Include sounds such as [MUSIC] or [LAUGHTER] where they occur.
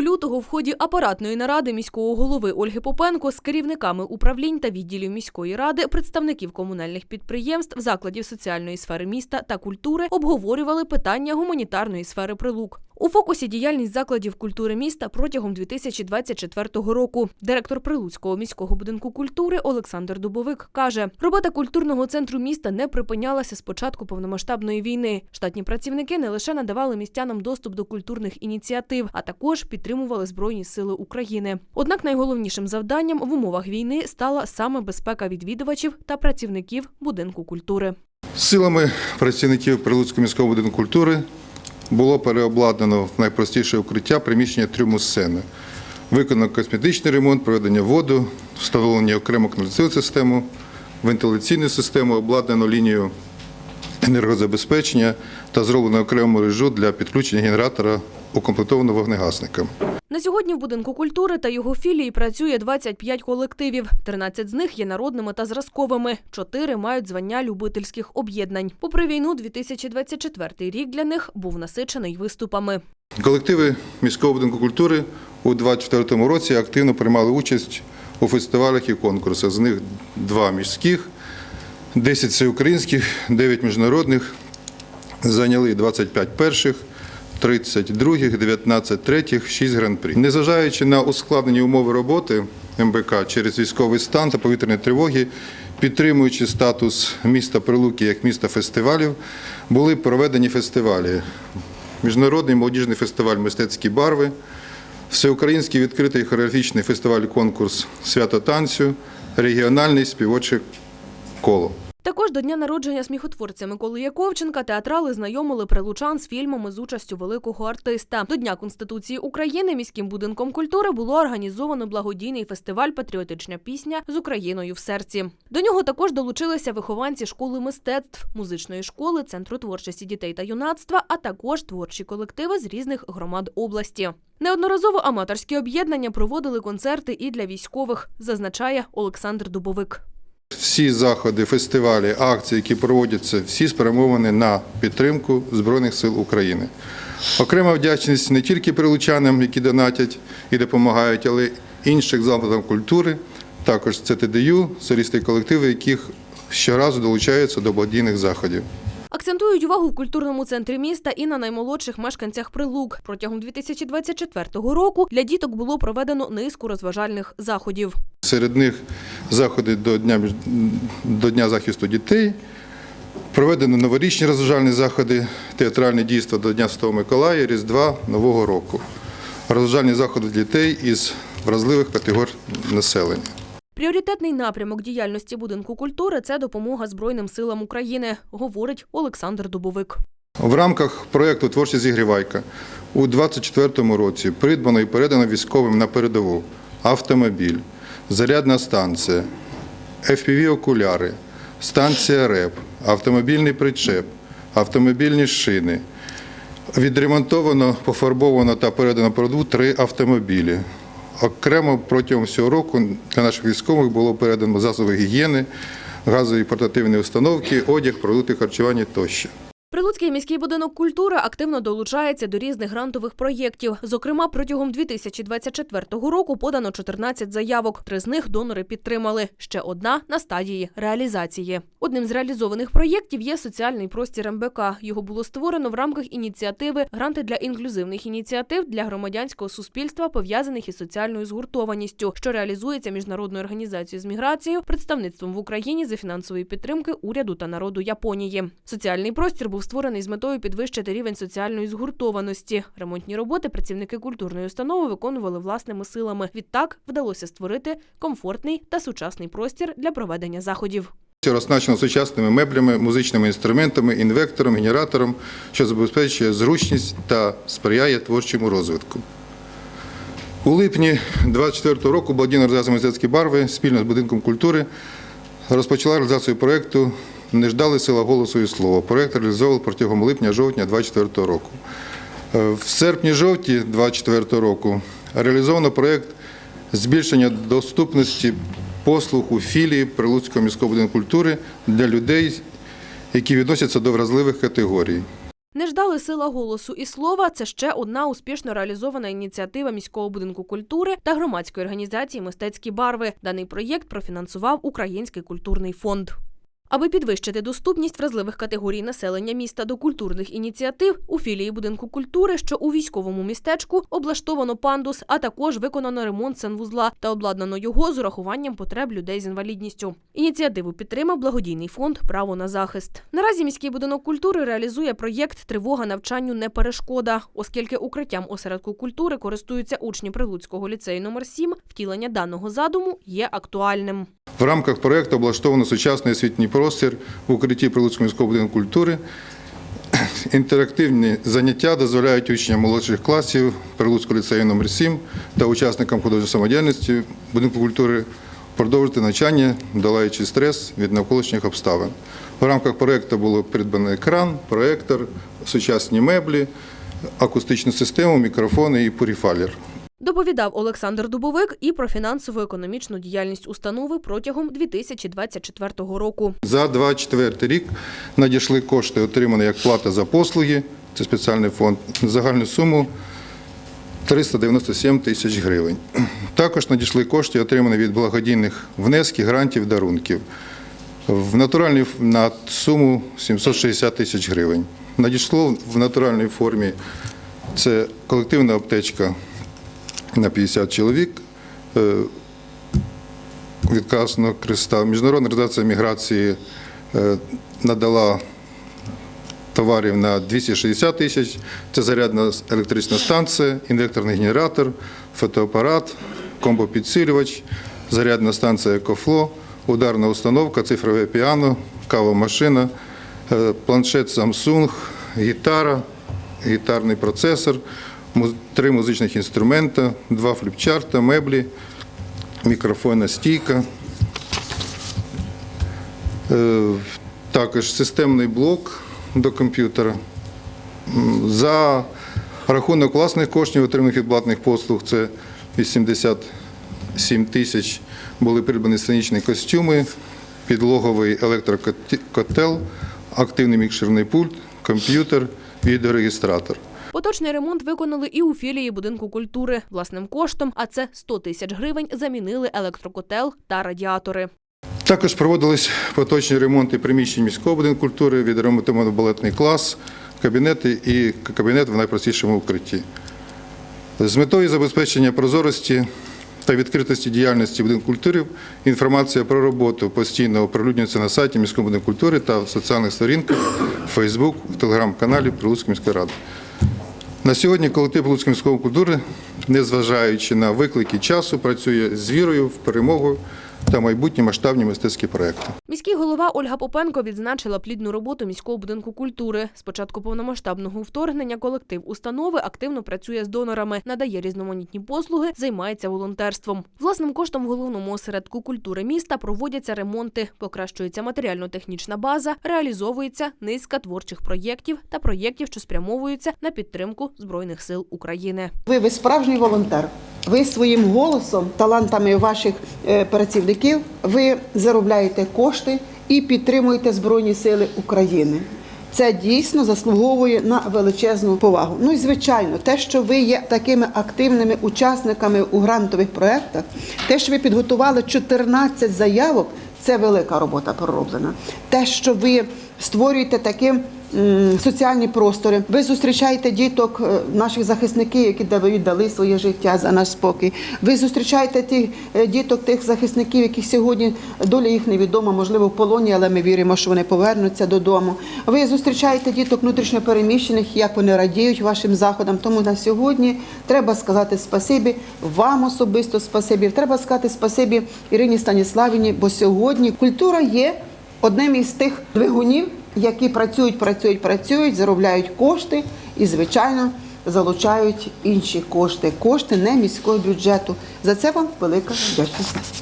лютого в ході апаратної наради міського голови Ольги Попенко з керівниками управлінь та відділів міської ради, представників комунальних підприємств, закладів соціальної сфери міста та культури обговорювали питання гуманітарної сфери прилук. У фокусі діяльність закладів культури міста протягом 2024 року. Директор Прилуцького міського будинку культури Олександр Дубовик каже, робота культурного центру міста не припинялася з початку повномасштабної війни. Штатні працівники не лише надавали містянам доступ до культурних ініціатив, а також підтримували Збройні сили України. Однак найголовнішим завданням в умовах війни стала саме безпека відвідувачів та працівників будинку культури. Силами працівників Прилуцького міського будинку культури було переобладнано в найпростіше укриття приміщення трюму сцени. Виконано косметичний ремонт, проведення воду, встановлення окремо каналізаційну систему, вентиляційну систему, обладнано лінію енергозабезпечення та зроблено окрему мережу для підключення генератора укомплектованого вогнегасником. На сьогодні в будинку культури та його філії працює 25 колективів. 13 з них є народними та зразковими. Чотири мають звання любительських об'єднань. Попри війну, 2024 рік для них був насичений виступами. Колективи міського будинку культури у 2024 році активно приймали участь у фестивалях і конкурсах. З них два міських, 10 всеукраїнських, 9 міжнародних. Зайняли 25 перших, 30 других, 19 третіх, 6 гран-прі. Незважаючи на ускладнені умови роботи МБК через військовий стан та повітряні тривоги, підтримуючи статус міста Прилуки як міста фестивалів, були проведені фестивалі. Міжнародний молодіжний фестиваль Мистецькі барви, всеукраїнський відкритий хореографічний фестиваль-конкурс Свято танцю, регіональний співоче коло. Також до дня народження сміхотворця Миколи Яковченка театрали знайомили прилучан з фільмами з участю великого артиста. До Дня Конституції України міським будинком культури було організовано благодійний фестиваль Патріотична пісня з Україною в серці. До нього також долучилися вихованці школи мистецтв, музичної школи, центру творчості дітей та юнацтва, а також творчі колективи з різних громад області. Неодноразово аматорські об'єднання проводили концерти і для військових, зазначає Олександр Дубовик. Всі заходи, фестивалі, акції, які проводяться, всі спрямовані на підтримку Збройних сил України. Окрема вдячність не тільки прилучанам, які донатять і допомагають, але й інших закладам культури, також це ТДЮ, солісти колективи, яких щоразу долучаються до благодійних заходів. Акцентують увагу в культурному центрі міста і на наймолодших мешканцях Прилук. Протягом 2024 року для діток було проведено низку розважальних заходів. Серед них заходи до Дня, до Дня захисту дітей, проведено новорічні розважальні заходи, театральні дійства до Дня Святого Миколая, Різдва, Нового року. Розважальні заходи для дітей із вразливих категорій населення. Пріоритетний напрямок діяльності будинку культури це допомога Збройним силам України, говорить Олександр Дубовик. В рамках проєкту Творча зігрівайка у 2024 році придбано і передано військовим на передову автомобіль, зарядна станція, FPV-окуляри, станція РЕП, автомобільний причеп, автомобільні шини. Відремонтовано, пофарбовано та передано продаву три автомобілі. Окремо протягом всього року для наших військових було передано засоби гігієни, газові портативні установки, одяг, продукти харчування тощо. Прилуцький міський будинок культури активно долучається до різних грантових проєктів. Зокрема, протягом 2024 року подано 14 заявок. Три з них донори підтримали. Ще одна на стадії реалізації. Одним з реалізованих проєктів є соціальний простір МБК. Його було створено в рамках ініціативи Гранти для інклюзивних ініціатив для громадянського суспільства, пов'язаних із соціальною згуртованістю, що реалізується міжнародною організацією з міграцією, представництвом в Україні за фінансової підтримки уряду та народу Японії. Соціальний простір був створений з метою підвищити рівень соціальної згуртованості. Ремонтні роботи працівники культурної установи виконували власними силами. Відтак вдалося створити комфортний та сучасний простір для проведення заходів. Оснащено сучасними меблями, музичними інструментами, інвектором, генератором, що забезпечує зручність та сприяє творчому розвитку. У липні 2024 року благодійна організація мистецькі барви спільно з будинком культури розпочала реалізацію проєкту Не ждали сила голосу і слова. Проєкт реалізовував протягом липня-жовтня 2024 року. Е, В серпні-жовтні 2024 року реалізовано проєкт збільшення доступності послуг у філії Прилуцького міського будинку культури для людей, які відносяться до вразливих категорій. Не ждали сила голосу і слова. Це ще одна успішно реалізована ініціатива міського будинку культури та громадської організації Мистецькі барви. Даний проєкт профінансував Український культурний фонд. Аби підвищити доступність вразливих категорій населення міста до культурних ініціатив, у філії будинку культури, що у військовому містечку, облаштовано пандус, а також виконано ремонт санвузла та обладнано його з урахуванням потреб людей з інвалідністю. Ініціативу підтримав благодійний фонд Право на захист. Наразі міський будинок культури реалізує проєкт Тривога навчанню не перешкода, оскільки укриттям осередку культури користуються учні Прилуцького ліцею номер 7 Втілення даного задуму є актуальним. В рамках проєкту облаштовано сучасний освітній простір в укритті Прилуцького міського будинку культури. [CLEARS THROAT] Інтерактивні заняття дозволяють учням молодших класів Прилуцького ліцею номер 7 та учасникам художньої самодіяльності будинку культури продовжити навчання, долаючи стрес від навколишніх обставин. В рамках проєкту було придбано екран, проєктор, сучасні меблі, акустичну систему, мікрофони і пуріфалер. Доповідав Олександр Дубовик і про фінансово-економічну діяльність установи протягом 2024 року. За 24 рік надійшли кошти, отримані як плата за послуги, це спеціальний фонд, загальну суму 397 тисяч гривень. Також надійшли кошти, отримані від благодійних внесків, грантів, дарунків. В натуральній на суму 760 тисяч гривень. Надійшло в натуральній формі це колективна аптечка на 50 чоловік, е, від Красного Креста. Міжнародна організація міграції е, надала товарів на 260 тисяч. Це зарядна електрична станція, індукторний генератор, фотоапарат, комбопідсилювач, зарядна станція «Екофло», ударна установка, цифрове піано, кавомашина, е, планшет Samsung, гітара, гітарний процесор, три музичних інструмента, два фліпчарта, меблі, мікрофонна стійка. Е, Також системний блок до комп'ютера. За рахунок власних коштів, отриманих від платних послуг, це 87 тисяч були придбані сценічні костюми, підлоговий електрокотел, активний мікшерний пульт, комп'ютер, відеорегістратор. Поточний ремонт виконали і у філії будинку культури. Власним коштом, а це 100 тисяч гривень, замінили електрокотел та радіатори. Також проводились поточні ремонти приміщень міського будинку культури, відремонтовано балетний клас, кабінети і кабінет в найпростішому укритті. З метою забезпечення прозорості та відкритості діяльності будинку культури інформація про роботу постійно оприлюднюється на сайті міського будинку культури та в соціальних сторінках, Фейсбук, в телеграм-каналі Прилуцької міської ради. На сьогодні колектив Луцької міської культури, незважаючи на виклики часу, працює з вірою в перемогу та майбутні масштабні мистецькі проекти. Міський голова Ольга Попенко відзначила плідну роботу міського будинку культури. З початку повномасштабного вторгнення колектив установи активно працює з донорами, надає різноманітні послуги, займається волонтерством. Власним коштом в головному осередку культури міста проводяться ремонти, покращується матеріально-технічна база, реалізовується низка творчих проєктів та проєктів, що спрямовуються на підтримку збройних сил України. Ви, ви справжній волонтер. Ви своїм голосом, талантами ваших е, працівників, ви заробляєте кошти і підтримуєте Збройні Сили України. Це дійсно заслуговує на величезну повагу. Ну і звичайно, те, що ви є такими активними учасниками у грантових проєктах, те, що ви підготували 14 заявок, це велика робота пророблена. Те, що ви створюєте таким м, соціальні простори. Ви зустрічаєте діток, е, наших захисників, які дали- своє життя за наш спокій. Ви зустрічаєте тих е, діток, тих захисників, яких сьогодні доля їх невідома, можливо, в полоні, але ми віримо, що вони повернуться додому. Ви зустрічаєте діток внутрішньопереміщених, як вони радіють вашим заходам. Тому на сьогодні треба сказати спасибі вам особисто спасибі. Треба сказати спасибі Ірині Станіславівні, бо сьогодні культура є одним із тих двигунів, які працюють, працюють, працюють, заробляють кошти і, звичайно, залучають інші кошти, кошти не міського бюджету. За це вам велика вдячність.